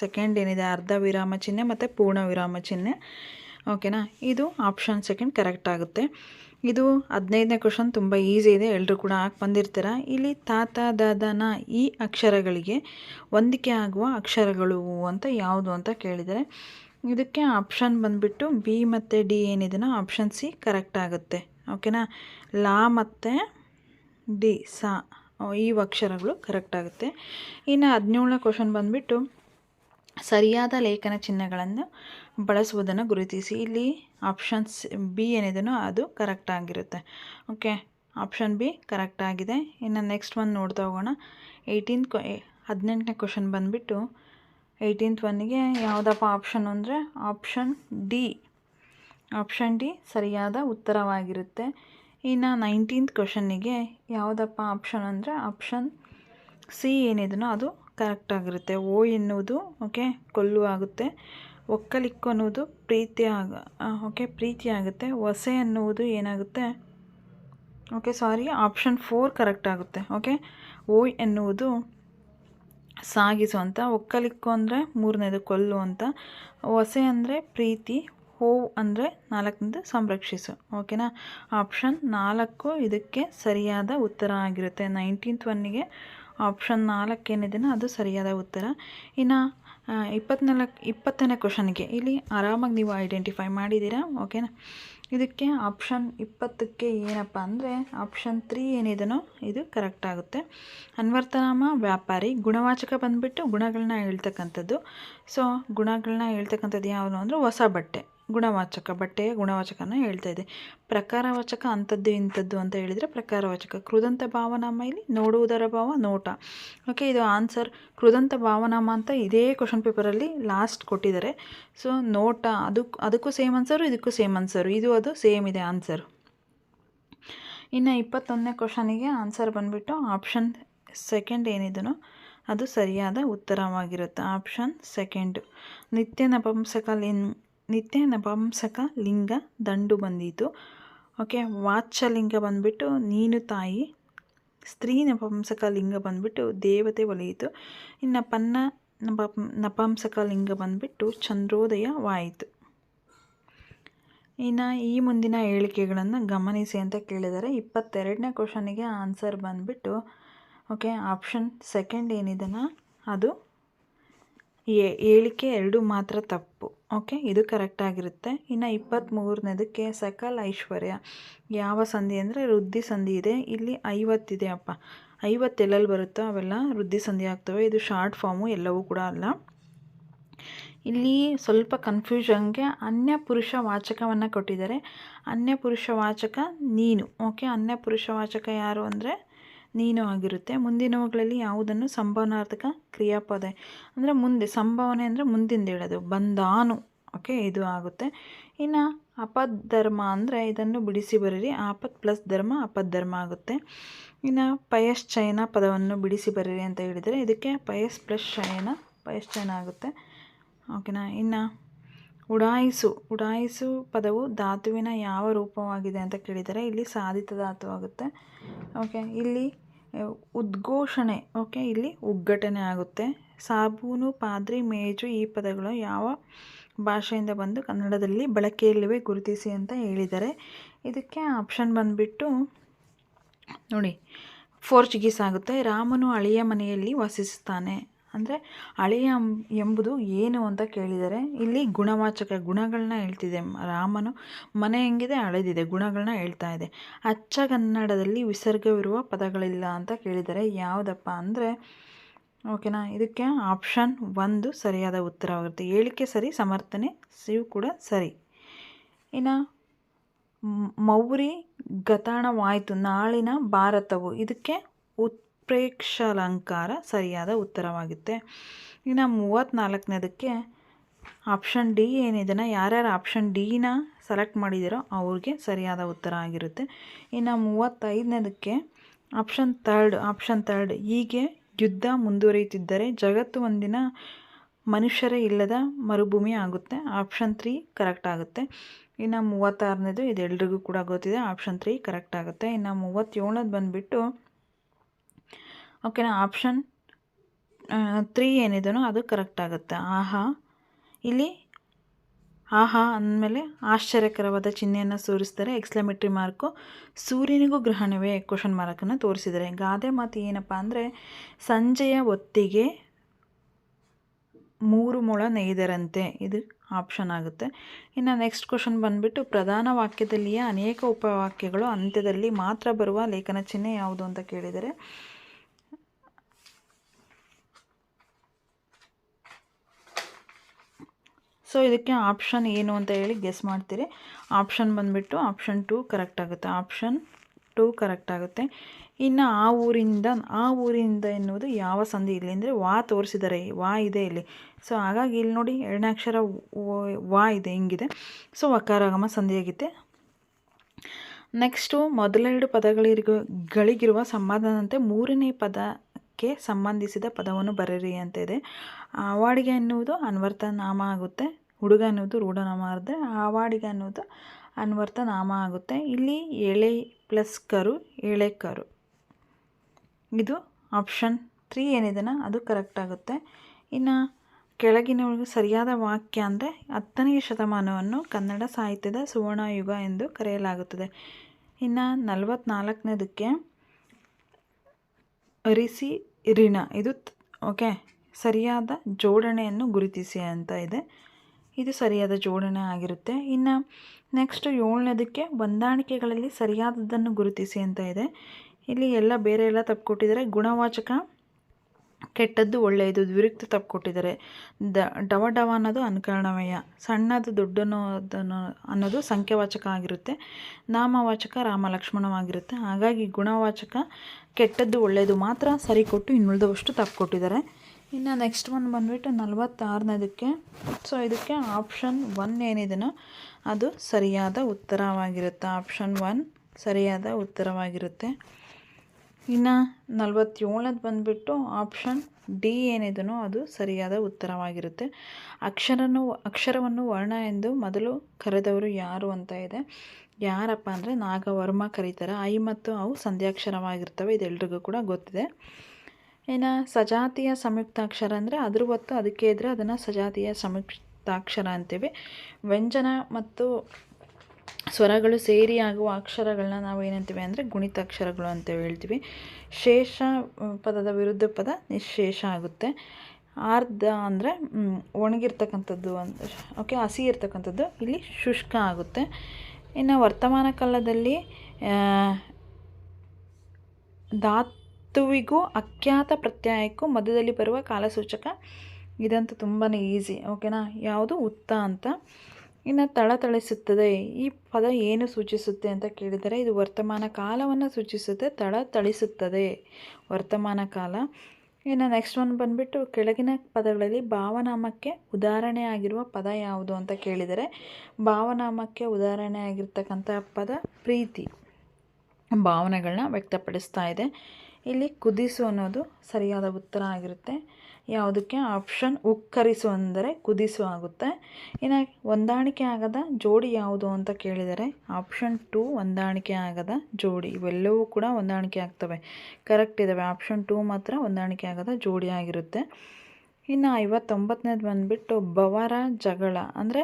second ಏನಿದೆ? ಅರ್ಧ ವಿರಾಮ ಚಿಹ್ನೆ ಮತ್ತು ಪೂರ್ಣ ವಿರಾಮ ಚಿಹ್ನೆ ಓಕೆನಾ ಇದು ಆಪ್ಷನ್ ಸೆಕೆಂಡ್ ಕರೆಕ್ಟ್ ಆಗುತ್ತೆ. ಇದು ಹದಿನೈದನೇ ಕ್ವಶನ್, ತುಂಬ ಈಸಿ ಇದೆ ಎಲ್ಲರೂ ಕೂಡ ಹಾಕಿ ಬಂದಿರ್ತೀರ. ಇಲ್ಲಿ ತಾತ, ದಾದನ ಈ ಅಕ್ಷರಗಳಿಗೆ ಹೊಂದಿಕೆ ಆಗುವ ಅಕ್ಷರಗಳು ಅಂತ ಯಾವುದು ಅಂತ ಕೇಳಿದರೆ, ಇದಕ್ಕೆ ಆಪ್ಷನ್ ಬಂದುಬಿಟ್ಟು ಬಿ ಮತ್ತು ಡಿ ಏನಿದೆನೋ ಆಪ್ಷನ್ ಸಿ ಕರೆಕ್ಟ್ ಆಗುತ್ತೆ. ಓಕೆನಾ ಲಾ ಮತ್ತು ಡಿ ಸಾ, ಈ ಅಕ್ಷರಗಳು ಕರೆಕ್ಟ್ ಆಗುತ್ತೆ. ಇನ್ನು ಹದಿನೇಳನೇ ಕ್ವಶನ್ ಬಂದುಬಿಟ್ಟು ಸರಿಯಾದ ಲೇಖನ ಚಿಹ್ನೆಗಳನ್ನು ಬಳಸುವುದನ್ನು ಗುರುತಿಸಿ. ಇಲ್ಲಿ ಆಪ್ಷನ್ಸ್ ಬಿ ಏನಿದೆಯೋ ಅದು ಕರೆಕ್ಟ್ ಆಗಿರುತ್ತೆ. ಓಕೆ ಆಪ್ಷನ್ ಬಿ ಕರೆಕ್ಟ್ ಆಗಿದೆ. ಇನ್ನು ನೆಕ್ಸ್ಟ್ ಒಂದು ನೋಡ್ತಾ ಹೋಗೋಣ. ಏಯ್ಟೀನ್ ಕ್ವ ಹದಿನೆಂಟನೇ ಕ್ವಶನ್ ಬಂದುಬಿಟ್ಟು ಏಯ್ಟೀನ್ತ್ ಒನ್ನಿಗೆ ಯಾವುದಪ್ಪ ಆಪ್ಷನ್ ಅಂದರೆ ಆಪ್ಷನ್ ಡಿ ಆಪ್ಷನ್ ಡಿ ಸರಿಯಾದ ಉತ್ತರವಾಗಿರುತ್ತೆ. ಇನ್ನು ನೈನ್ಟೀನ್ತ್ ಕ್ವಶನ್ನಿಗೆ ಯಾವುದಪ್ಪ ಆಪ್ಷನ್ ಅಂದರೆ ಆಪ್ಷನ್ ಸಿ ಏನಿದನೋ ಅದು ಕರೆಕ್ಟ್ ಆಗಿರುತ್ತೆ. ಓ ಎನ್ನುವುದು ಓಕೆ ಕೊಲ್ಲು ಆಗುತ್ತೆ. ಒಕ್ಕಲಿಕ್ಕು ಅನ್ನುವುದು ಪ್ರೀತಿ ಆಗ ಓಕೆ ಪ್ರೀತಿ ಆಗುತ್ತೆ. ಹೊಸೆ ಅನ್ನುವುದು ಏನಾಗುತ್ತೆ? Okay sorry option four correct ಆಗುತ್ತೆ ಓಕೆ ಓ ಎನ್ನುವುದು ಸಾಗಿಸು ಅಂತ ಒಕ್ಕಲಿಕ್ಕು ಅಂದರೆ ಮೂರನೇದು ಕೊಲ್ಲು ಅಂತ. ಹೊಸೆ ಅಂದರೆ ಪ್ರೀತಿ, ಹೋ ಅಂದರೆ ನಾಲ್ಕನೇದು ಸಂರಕ್ಷಿಸು ಓಕೆನಾ ಆಪ್ಷನ್ ನಾಲ್ಕು ಇದಕ್ಕೆ ಸರಿಯಾದ ಉತ್ತರ ಆಗಿರುತ್ತೆ. ನೈನ್ಟೀನ್ತ್ ಒನ್ನಿಗೆ ಆಪ್ಷನ್ ನಾಲ್ಕು ಏನಿದೆಯೋ ಅದು ಸರಿಯಾದ ಉತ್ತರ. ಇನ್ನು ಇಪ್ಪತ್ನಾಲ್ಕು, ಇಪ್ಪತ್ತನೇ ಕ್ವಶನ್ಗೆ. ಇಲ್ಲಿ ಆರಾಮಾಗಿ ನೀವು ಐಡೆಂಟಿಫೈ ಮಾಡಿದ್ದೀರಾ? ಓಕೆನಾ? ಇದಕ್ಕೆ ಆಪ್ಷನ್ ಇಪ್ಪತ್ತಕ್ಕೆ ಏನಪ್ಪ ಅಂದರೆ ಆಪ್ಷನ್ ತ್ರೀ ಏನಿದೆನೋ ಇದು ಕರೆಕ್ಟ್ ಆಗುತ್ತೆ. ಅನ್ವರ್ತನಾಮ, ವ್ಯಾಪಾರಿ, ಗುಣವಾಚಕ ಬಂದುಬಿಟ್ಟು ಗುಣಗಳನ್ನ ಹೇಳ್ತಕ್ಕಂಥದ್ದು. ಸೊ ಗುಣಗಳನ್ನ ಹೇಳ್ತಕ್ಕಂಥದ್ದು ಯಾವುದು ಅಂದರೆ ಹೊಸ ಬಟ್ಟೆ. ಗುಣವಾಚಕ, ಬಟ್ಟೆಯ ಗುಣವಾಚಕನ ಹೇಳ್ತಾ ಇದೆ. ಪ್ರಕಾರವಾಚಕ ಅಂಥದ್ದು ಇಂಥದ್ದು ಅಂತ ಹೇಳಿದರೆ ಪ್ರಕಾರವಾಚಕ. ಕೃದಂತ ಭಾವನಾಮ ಇಲ್ಲಿ ನೋಡುವುದರ ಭಾವ ನೋಟ. ಓಕೆ ಇದು ಆನ್ಸರ್ ಕೃದಂತ ಭಾವನಾಮ ಅಂತ ಇದೇ ಕ್ವಶನ್ ಪೇಪರಲ್ಲಿ ಲಾಸ್ಟ್ ಕೊಟ್ಟಿದ್ದಾರೆ. ಸೊ ನೋಟ ಅದಕ್ಕೆ ಅದಕ್ಕೂ ಸೇಮ್ ಆನ್ಸರು ಇದಕ್ಕೂ ಸೇಮ್ ಆನ್ಸರು ಇದು, ಅದು ಸೇಮ್ ಇದೆ ಆನ್ಸರ್ ಇನ್ನು ಇಪ್ಪತ್ತೊಂದನೇ ಕ್ವಶನಿಗೆ ಆನ್ಸರ್ ಬಂದುಬಿಟ್ಟು ಆಪ್ಷನ್ ಸೆಕೆಂಡ್ ಏನಿದನೋ ಅದು ಸರಿಯಾದ ಉತ್ತರವಾಗಿರುತ್ತೆ. ಆಪ್ಷನ್ ಸೆಕೆಂಡು ನಿತ್ಯ ನಪಂಸಕ ಲಿನ್ ನಿತ್ಯ ನಪಂಸಕ ಲಿಂಗ ದಂಡು ಬಂದಿತು. ಓಕೆ ವಾತ್ಸಲಿಂಗ ಬಂದುಬಿಟ್ಟು ನೀನು ತಾಯಿ ಸ್ತ್ರೀ ನಪಂಸಕ ಲಿಂಗ ಬಂದುಬಿಟ್ಟು ದೇವತೆ ಒಲಿಯಿತು. ಇನ್ನು ಪನ್ನ ನಪ ನಪಂಸಕ ಲಿಂಗ ಬಂದುಬಿಟ್ಟು ಚಂದ್ರೋದಯವಾಯಿತು ಇನ್ನು ಈ ಮುಂದಿನ ಹೇಳಿಕೆಗಳನ್ನು ಗಮನಿಸಿ ಅಂತ ಕೇಳಿದರೆ ಇಪ್ಪತ್ತೆರಡನೇ ಕ್ವಶನಿಗೆ ಆನ್ಸರ್ ಬಂದುಬಿಟ್ಟು, ಓಕೆ, ಆಪ್ಷನ್ ಸೆಕೆಂಡ್ ಏನಿದೆನ, ಅದು ಹೇಳಿಕೆ ಎರಡು ಮಾತ್ರ ತಪ್ಪು. ಓಕೆ? ಇದು ಕರೆಕ್ಟ್ ಆಗಿರುತ್ತೆ. ಇನ್ನು ಇಪ್ಪತ್ತ್ಮೂರನೇದಕ್ಕೆ ಸಕಲ್ ಐಶ್ವರ್ಯ. ಯಾವ ಸಂಧಿ ಅಂದರೆ ವೃದ್ಧಿ ಸಂಧಿ ಇದೆ. ಇಲ್ಲಿ ಐವತ್ತಿದೆ ಅಪ್ಪ. ಐವತ್ತು ಎಲ್ಲೆಲ್ಲಿ ಬರುತ್ತೋ ಅವೆಲ್ಲ ವೃದ್ಧಿ ಸಂಧಿ ಆಗ್ತವೆ. ಇದು ಶಾರ್ಟ್ ಫಾರ್ಮು ಎಲ್ಲವೂ ಕೂಡ ಅಲ್ಲ. ಇಲ್ಲಿ ಸ್ವಲ್ಪ ಕನ್ಫ್ಯೂಷನ್ಗೆ ಅನ್ಯ ಪುರುಷ ವಾಚಕವನ್ನು ಕೊಟ್ಟಿದ್ದಾರೆ. ಅನ್ಯ ಪುರುಷ ವಾಚಕ ನೀನು. ಓಕೆ? ಅನ್ಯ ಪುರುಷ ವಾಚಕ ಯಾರು ಅಂದರೆ ನೀನು ಆಗಿರುತ್ತೆ. ಮುಂದಿನವುಗಳಲ್ಲಿ ಯಾವುದನ್ನು ಸಂಭವನಾರ್ಥಕ ಕ್ರಿಯಾಪದ, ಅಂದರೆ ಮುಂದೆ, ಸಂಭಾವನೆ ಅಂದರೆ ಮುಂದಿಂದ ಹೇಳೋದು, ಬಂದಾನು. ಓಕೆ ಇದು ಆಗುತ್ತೆ. ಇನ್ನು ಅಪಧರ್ಮ ಅಂದರೆ ಇದನ್ನು ಬಿಡಿಸಿ ಬರೀರಿ. ಆಪತ್ ಪ್ಲಸ್ ಧರ್ಮ, ಅಪಧರ್ಮ ಆಗುತ್ತೆ. ಇನ್ನು ಪಯಶ್ಚಯನ ಪದವನ್ನು ಬಿಡಿಸಿ ಬರೀರಿ ಅಂತ ಹೇಳಿದರೆ ಇದಕ್ಕೆ ಪಯಸ್ ಪ್ಲಸ್ ಶಯನ, ಪಯಶ್ಚಯನ ಆಗುತ್ತೆ. ಓಕೆನಾ ಇನ್ನು ಉಡಾಯಿಸು ಉಡಾಯಿಸು ಪದವು ಧಾತುವಿನ ಯಾವ ರೂಪವಾಗಿದೆ ಅಂತ ಕೇಳಿದರೆ ಇಲ್ಲಿ ಸಾಧಿತ ಧಾತು ಆಗುತ್ತೆ ಓಕೆ ಇಲ್ಲಿ ಉದ್ಘೋಷಣೆ ಓಕೆ ಇಲ್ಲಿ ಉಗ್ಘಟನೆ ಆಗುತ್ತೆ. ಸಾಬೂನು, ಪಾದ್ರಿ, ಮೇಜು ಈ ಪದಗಳು ಯಾವ ಭಾಷೆಯಿಂದ ಬಂದು ಕನ್ನಡದಲ್ಲಿ ಬಳಕೆಯಲ್ಲಿವೆ ಗುರುತಿಸಿ ಅಂತ ಹೇಳಿದ್ದಾರೆ ಇದಕ್ಕೆ ಆಪ್ಷನ್ ಬಂದುಬಿಟ್ಟು, ನೋಡಿ ಫೋರ್ಚುಗೀಸ್ ಆಗುತ್ತೆ. ರಾಮನು ಅಳಿಯ ಮನೆಯಲ್ಲಿ ವಾಸಿಸುತ್ತಾನೆ. ಅಂದರೆ ಅಳಿಯ ಎಂಬುದು ಏನು ಅಂತ ಕೇಳಿದರೆ ಇಲ್ಲಿ ಗುಣವಾಚಕ ಗುಣಗಳನ್ನ ಹೇಳ್ತಿದೆ ರಾಮನು. ಮನೆ ಹೆಂಗಿದೆ ಅಳೆದಿದೆ ಗುಣಗಳನ್ನ ಹೇಳ್ತಾ ಇದೆ. ಅಚ್ಚ ಕನ್ನಡದಲ್ಲಿ ವಿಸರ್ಗವಿರುವ ಪದಗಳಿಲ್ಲ ಅಂತ ಕೇಳಿದರೆ ಯಾವುದಪ್ಪ ಅಂದರೆ, ಓಕೆನಾ, ಇದಕ್ಕೆ ಆಪ್ಷನ್ ಒಂದು ಸರಿಯಾದ ಉತ್ತರವಾಗುತ್ತೆ. ಹೇಳಿಕೆ ಸರಿ, ಸಮರ್ಥನೆ ಸಿವು ಕೂಡ ಸರಿ. ಇನ್ನು ಮೌರಿ ಗತಾಣವಾಯಿತು ನಾಳಿನ ಭಾರತವು. ಇದಕ್ಕೆ ಉತ್ಪ್ರೇಕ್ಷಾಲಂಕಾರ ಸರಿಯಾದ ಉತ್ತರವಾಗುತ್ತೆ. ಇನ್ನು ಮೂವತ್ತ್ನಾಲ್ಕನೇದಕ್ಕೆ ಆಪ್ಷನ್ ಡಿ ಏನಿದೆನ, ಯಾರ್ಯಾರು ಆಪ್ಷನ್ ಡಿನ ಸೆಲೆಕ್ಟ್ ಮಾಡಿದ್ದೀರೋ ಅವ್ರಿಗೆ ಸರಿಯಾದ ಉತ್ತರ ಆಗಿರುತ್ತೆ. ಇನ್ನು ಮೂವತ್ತೈದನೇದಕ್ಕೆ ಆಪ್ಷನ್ ಥರ್ಡ್ ಆಪ್ಷನ್ ಥರ್ಡ್, ಹೀಗೆ ಯುದ್ಧ ಮುಂದುವರಿಯುತ್ತಿದ್ದರೆ ಜಗತ್ತು ಒಂದಿನ ಮನುಷ್ಯರೇ ಇಲ್ಲದ ಮರುಭೂಮಿ ಆಗುತ್ತೆ. ಆಪ್ಷನ್ ತ್ರೀ ಕರೆಕ್ಟ್ ಆಗುತ್ತೆ. ಇನ್ನು ಮೂವತ್ತಾರನೇದು ಇದೆಲ್ಲರಿಗೂ ಕೂಡ ಗೊತ್ತಿದೆ, ಆಪ್ಷನ್ ತ್ರೀ ಕರೆಕ್ಟ್ ಆಗುತ್ತೆ. ಇನ್ನು ಮೂವತ್ತೇಳನೇದು ಬಂದುಬಿಟ್ಟು ಓಕೆನಾ ಆಪ್ಷನ್ ತ್ರೀ ಏನಿದೆಯೋ ಅದು ಕರೆಕ್ಟ್ ಆಗುತ್ತೆ. ಆಹಾ, ಇಲ್ಲಿ ಆಹಾ ಅಂದಮೇಲೆ ಆಶ್ಚರ್ಯಕರವಾದ ಚಿಹ್ನೆಯನ್ನು ಸೂರಿಸ್ತಾರೆ ಎಕ್ಸ್ಲಮೇಟ್ರಿ ಮಾರ್ಕು ಸೂರ್ಯನಿಗೂ ಗ್ರಹಣವೇ ಕ್ವಶನ್ ಮಾರ್ಕನ್ನು ತೋರಿಸಿದರೆ. ಗಾದೆ ಮಾತು ಏನಪ್ಪ ಅಂದರೆ, ಸಂಜೆಯ ಹೊತ್ತಿಗೆ ಮೂರು ಮೊಳ ನೇಯ್ದರಂತೆ. ಇದು ಆಪ್ಷನ್ ಆಗುತ್ತೆ. ಇನ್ನು ನೆಕ್ಸ್ಟ್ ಕ್ವಶನ್ ಬಂದುಬಿಟ್ಟು, ಪ್ರಧಾನ ವಾಕ್ಯದಲ್ಲಿಯೇ ಅನೇಕ ಉಪವಾಕ್ಯಗಳು ಅಂತ್ಯದಲ್ಲಿ ಮಾತ್ರ ಬರುವ ಲೇಖನ ಚಿಹ್ನೆ ಯಾವುದು ಅಂತ ಕೇಳಿದರೆ ಸೊ, ಇದಕ್ಕೆ ಆಪ್ಷನ್ ಏನು ಅಂತ ಹೇಳಿ ಗೆಸ್ ಮಾಡ್ತೀರಿ. ಆಪ್ಷನ್ ಬಂದುಬಿಟ್ಟು ಆಪ್ಷನ್ ಟು ಕರೆಕ್ಟ್ ಆಗುತ್ತೆ. ಆಪ್ಷನ್ ಟೂ ಕರೆಕ್ಟ್ ಆಗುತ್ತೆ. ಇನ್ನು ಆ ಊರಿಂದ ಆ ಊರಿಂದ ಎನ್ನುವುದು ಯಾವ ಸಂಧಿ ಇಲ್ಲಿ ಅಂದರೆ ವಾ ತೋರಿಸಿದ್ದಾರೆ. ವಾ ಇದೆ ಇಲ್ಲಿ. ಸೊ, ಹಾಗಾಗಿ ಇಲ್ಲಿ ನೋಡಿ ಎರಡನೇ ಅಕ್ಷರ ವಾ ಇದೆ, ಹಿಂಗಿದೆ. ಸೊ ವಕಾರಾಗಮ ಸಂಧಿಯಾಗಿದೆ ನೆಕ್ಸ್ಟು ಮೊದಲೆರಡು ಪದಗಳಿರುವ ಗಳಿಗಿರುವ ಸಂವಾದದಂತೆ ಮೂರನೇ ಪದಕ್ಕೆ ಸಂಬಂಧಿಸಿದ ಪದವನ್ನು ಬರೆಯಿರಿ ಅಂತ ಇದೆ. ಅವಾಡಿಗೆ ಎನ್ನುವುದು ಅನ್ವರ್ಥ ನಾಮ ಆಗುತ್ತೆ. ಹುಡುಗ ಅನ್ನೋದು ರೂಢನಾಮ ಆದರೆ ಆವಾಡಿಗ ಅನ್ನೋದು ಅನ್ವರ್ಥ ನಾಮ ಆಗುತ್ತೆ. ಇಲ್ಲಿ ಎಳೆ ಪ್ಲಸ್ ಕರು, ಎಳೆ ಕರು. ಇದು ಆಪ್ಷನ್ ತ್ರೀ ಏನಿದೆನಾ ಅದು ಕರೆಕ್ಟ್ ಆಗುತ್ತೆ. ಇನ್ನು ಕೆಳಗಿನ ಸರಿಯಾದ ವಾಕ್ಯ ಅಂದರೆ ಹತ್ತನೆಯ ಶತಮಾನವನ್ನು ಕನ್ನಡ ಸಾಹಿತ್ಯದ ಸುವರ್ಣಯುಗ ಎಂದು ಕರೆಯಲಾಗುತ್ತದೆ. ಇನ್ನು ನಲವತ್ನಾಲ್ಕನೇದಕ್ಕೆ ಅರಿಸಿ ಋಣ ಇದು ಓಕೆ, ಸರಿಯಾದ ಜೋಡಣೆಯನ್ನು ಗುರುತಿಸಿ ಅಂತ ಇದೆ. ಇದು ಸರಿಯಾದ ಜೋಡಣೆ ಆಗಿರುತ್ತೆ. ಇನ್ನು ನೆಕ್ಸ್ಟ್ ಏಳನೇದಕ್ಕೆ ಹೊಂದಾಣಿಕೆಗಳಲ್ಲಿ ಸರಿಯಾದದ್ದನ್ನು ಗುರುತಿಸಿ ಅಂತ ಇದೆ. ಇಲ್ಲಿ ಎಲ್ಲ ಬೇರೆ ಎಲ್ಲ ತಪ್ಪು ಕೊಟ್ಟಿದ್ದಾರೆ ಗುಣವಾಚಕ ಕೆಟ್ಟದ್ದು ಒಳ್ಳೆಯದು ದ್ವಿರುಕ್ತ ತಪ್ಪು ಕೊಟ್ಟಿದ್ದಾರೆ ದ, ಡವ ಡವ ಅನ್ನೋದು ಅನುಕರಣಮಯ ಸಣ್ಣದು ದೊಡ್ಡನೋದನ್ನು ಅನ್ನೋದು ಸಂಖ್ಯಾವಾಚಕ ಆಗಿರುತ್ತೆ. ನಾಮವಾಚಕ ರಾಮ ಲಕ್ಷ್ಮಣವಾಗಿರುತ್ತೆ ಹಾಗಾಗಿ ಗುಣವಾಚಕ ಕೆಟ್ಟದ್ದು ಒಳ್ಳೆಯದು ಮಾತ್ರ ಸರಿ ಕೊಟ್ಟು ಇನ್ನುಳಿದವಷ್ಟು ತಪ್ಪು ಕೊಟ್ಟಿದ್ದಾರೆ ಇನ್ನು ನೆಕ್ಸ್ಟ್ ಒನ್ ಬಂದುಬಿಟ್ಟು ನಲವತ್ತಾರನೇದಕ್ಕೆ ಸೊ ಇದಕ್ಕೆ ಆಪ್ಷನ್ ಒನ್ ಏನಿದೆಯೋ ಅದು ಸರಿಯಾದ ಉತ್ತರವಾಗಿರುತ್ತೆ. ಆಪ್ಷನ್ ಒನ್ ಸರಿಯಾದ ಉತ್ತರವಾಗಿರುತ್ತೆ. ಇನ್ನು ನಲವತ್ತೇಳದು ಬಂದುಬಿಟ್ಟು ಆಪ್ಷನ್ ಡಿ ಏನಿದೆಯೋ ಅದು ಸರಿಯಾದ ಉತ್ತರವಾಗಿರುತ್ತೆ. ಅಕ್ಷರನು, ಅಕ್ಷರವನ್ನು ವರ್ಣ ಎಂದು ಮೊದಲು ಕರೆದವರು ಯಾರು ಅಂತ ಇದೆ. ಯಾರಪ್ಪ ಅಂದರೆ ನಾಗವರ್ಮ ಕರೀತಾರೆ. ಐ ಮತ್ತು ಅವು ಸಂಧ್ಯಾಕ್ಷರವಾಗಿರ್ತವೆ. ಇದೆಲ್ರಿಗೂ ಕೂಡ ಗೊತ್ತಿದೆ. ಇನ್ನು ಸಜಾತಿಯ ಸಂಯುಕ್ತಾಕ್ಷರ ಅಂದರೆ ಅದ್ರ ಹೊತ್ತು ಅದಕ್ಕೆ ಇದ್ದರೆ ಅದನ್ನು ಸಜಾತಿಯ ಸಂಯುಕ್ತಾಕ್ಷರ ಅಂತೀವಿ. ವ್ಯಂಜನ ಮತ್ತು ಸ್ವರಗಳು ಸೇರಿ ಆಗುವ ಅಕ್ಷರಗಳನ್ನ ನಾವು ಏನಂತೀವಿ ಅಂದರೆ ಗುಣಿತಾಕ್ಷರಗಳು ಅಂತ ಹೇಳ್ತೀವಿ. ಶೇಷ ಪದದ ವಿರುದ್ಧ ಪದ ನಿಶೇಷ ಆಗುತ್ತೆ. ಆರ್ಧ ಅಂದರೆ ಒಣಗಿರ್ತಕ್ಕಂಥದ್ದು ಅಂತ ಓಕೆ, ಹಸಿ ಇರ್ತಕ್ಕಂಥದ್ದು ಇಲ್ಲಿ ಶುಷ್ಕ ಆಗುತ್ತೆ. ಇನ್ನು ವರ್ತಮಾನ ಕಾಲದಲ್ಲಿ ಧಾತುವಿಗೂ ಅಖ್ಯಾತ ಪ್ರತ್ಯಯಕ್ಕೂ ಮಧ್ಯದಲ್ಲಿ ಬರುವ ಕಾಲಸೂಚಕ. ಇದಂತೂ ತುಂಬಾ ಈಸಿ, ಓಕೆನಾ? ಯಾವುದು? ಉತ್ತ ಅಂತ. ಇನ್ನು ತಳತಳಿಸುತ್ತದೆ. ಈ ಪದ ಏನು ಸೂಚಿಸುತ್ತೆ ಅಂತ ಕೇಳಿದರೆ, ಇದು ವರ್ತಮಾನ ಕಾಲವನ್ನು ಸೂಚಿಸುತ್ತೆ, ತಳತಳಿಸುತ್ತದೆ. ವರ್ತಮಾನ ಕಾಲ. ಇನ್ನು ನೆಕ್ಸ್ಟ್ ಒನ್ ಬಂದುಬಿಟ್ಟು ಕೆಳಗಿನ ಪದಗಳಲ್ಲಿ ಭಾವನಾಮಕ್ಕೆ ಉದಾಹರಣೆ ಆಗಿರುವ ಪದ ಯಾವುದು ಅಂತ ಕೇಳಿದರೆ, ಭಾವನಾಮಕ್ಕೆ ಉದಾಹರಣೆ ಆಗಿರ್ತಕ್ಕಂಥ ಪದ ಪ್ರೀತಿ. ಭಾವನೆಗಳನ್ನ ವ್ಯಕ್ತಪಡಿಸ್ತಾ ಇದೆ. ಇಲ್ಲಿ ಕುದಿಸು ಅನ್ನೋದು ಸರಿಯಾದ ಉತ್ತರ ಆಗಿರುತ್ತೆ. ಯಾವುದಕ್ಕೆ? ಆಪ್ಷನ್ ಉಕ್ಕರಿಸು ಅಂದರೆ ಕುದಿಸು ಆಗುತ್ತೆ. ಇನ್ನು ಹೊಂದಾಣಿಕೆ ಆಗದ ಜೋಡಿ ಯಾವುದು ಅಂತ ಕೇಳಿದರೆ ಆಪ್ಷನ್ ಟು ಹೊಂದಾಣಿಕೆ ಆಗದ ಜೋಡಿ. ಇವೆಲ್ಲವೂ ಕೂಡ ಹೊಂದಾಣಿಕೆ ಆಗ್ತವೆ. ಕರೆಕ್ಟ್ ಇದ್ದಾವೆ ಆಪ್ಷನ್ ಟು ಮಾತ್ರ ಹೊಂದಾಣಿಕೆ ಆಗದ ಜೋಡಿ ಆಗಿರುತ್ತೆ. ಇನ್ನು ಐವತ್ತೊಂಬತ್ತನೇದು ಬಂದುಬಿಟ್ಟು ಬವರ ಜಗಳ. ಅಂದರೆ